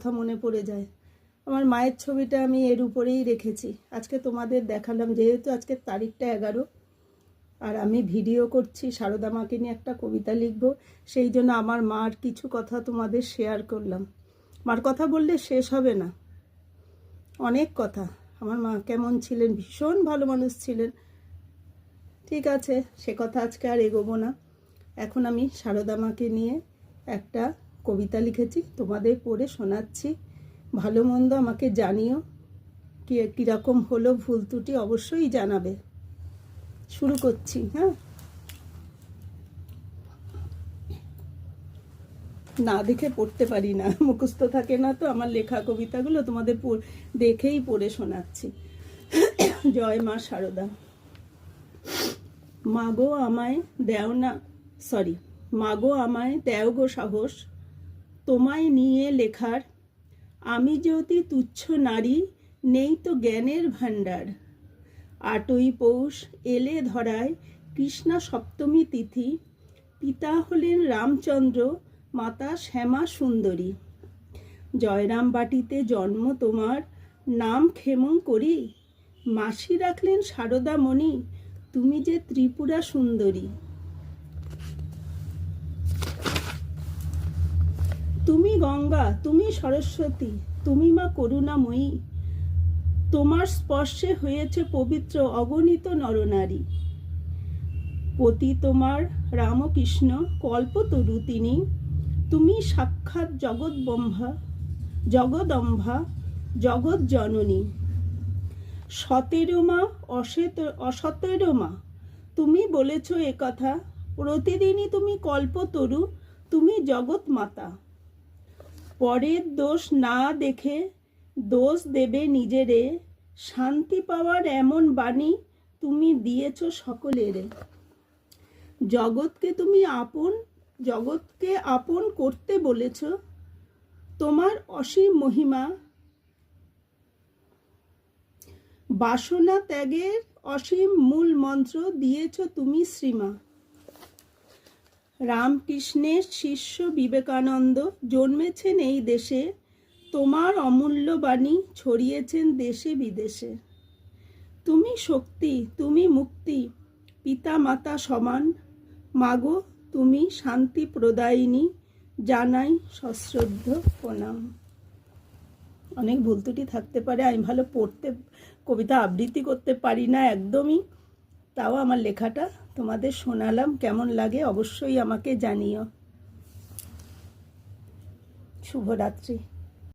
কথা মনে পড়ে যায়। আমার মায়ের ছবিটা আমি এর উপরেই রেখেছি। আজকে তোমাদের দেখালাম, যেহেতু আজকে তারিখটা এগারো, আর আমি ভিডিও করছি, সারদা মাকে নিয়ে একটা কবিতা লিখব। সেই জন্য আমার মার কিছু কথা তোমাদের শেয়ার করলাম। মার কথা বললে শেষ হবে না। অনেক কথা। আমার মা কেমন ছিলেন? ভীষণ ভালো মানুষ ছিলেন। ঠিক আছে, সে কথা আজকে আর এগোবো না। এখন আমি সারদা মাকে নিয়ে একটা কবিতা লিখেছি, তোমাদের পড়ে শোনাচ্ছি। ভালো মন্দ আমাকে জানিও। কি, কীরকম হলো ভুল ত্রুটি অবশ্যই জানাবে। শুরু করছি হ্যাঁ? না দেখে পড়তে পারি না, মুখস্থ থাকে না তো আমার লেখা কবিতাগুলো, তোমাদের দেখেই পড়ে শোনাচ্ছি। জয় মা সারদা। মাগো আমায় দেও না সরি মাগো আমায় দেও গো সাহস তোমায় নিয়ে লেখার। আমি যে অতি তুচ্ছ নারী, নেই তো জ্ঞানের ভাণ্ডার। আটই পৌষ এলে ধরায় কৃষ্ণা সপ্তমী তিথি। পিতা হলেন রামচন্দ্র, মাতা শ্যামা সুন্দরী। জয়রাম বাটিতে জন্ম তোমার, নাম ক্ষেমং করি। মাসি রাখলেন সারদা মণি তুমি যে ত্রিপুরা সুন্দরী তুমি গঙ্গা, তুমি সরস্বতী, তুমি মা করুণাময়ী। তোমার স্পর্শে হয়েছে পবিত্র অগণিত নরনারী। পতি তোমার রামকৃষ্ণ কল্পতরু তিনি তুমি সাক্ষাৎ জগৎবম্ভা জগদম্ভা জগৎ জননী সতেরো মা অশেত অসতেরো মা, তুমি বলেছ কথা, প্রতিদিনই তুমি কল্পতরু, তুমি জগৎ মাতা পরের দোষ না দেখে দোষ দেবে নিজেরে। শান্তি পাওয়ার এমন বাণী তুমি দিয়েছ সকলের। জগৎকে তুমি আপন, জগৎকে আপন করতে বলেছ। তোমার অসীম মহিমা। বাসনা ত্যাগের অসীম মূল মন্ত্র দিয়েছ তুমি শ্রীমা। রামকৃষ্ণের শিষ্য বিবেকানন্দ জন্মেছেন এই দেশে। তোমার অমূল্য বাণী ছড়িয়েছেন দেশে বিদেশে। তুমি শক্তি, তুমি মুক্তি পিতা মাতা সমান। মাগো, তুমি শান্তি প্রদায়িনী, জানাই সশ্রদ্ধ প্রণাম। অনেক ভুল ত্রুটি থাকতে পারে, আমি ভালো পড়তে, কবিতা আবৃত্তি করতে পারি না একদমই। তাও আমার লেখাটা তোমাদের শোনালাম কেমন লাগে অবশ্যই আমাকে জানিও। শুভরাত্রি।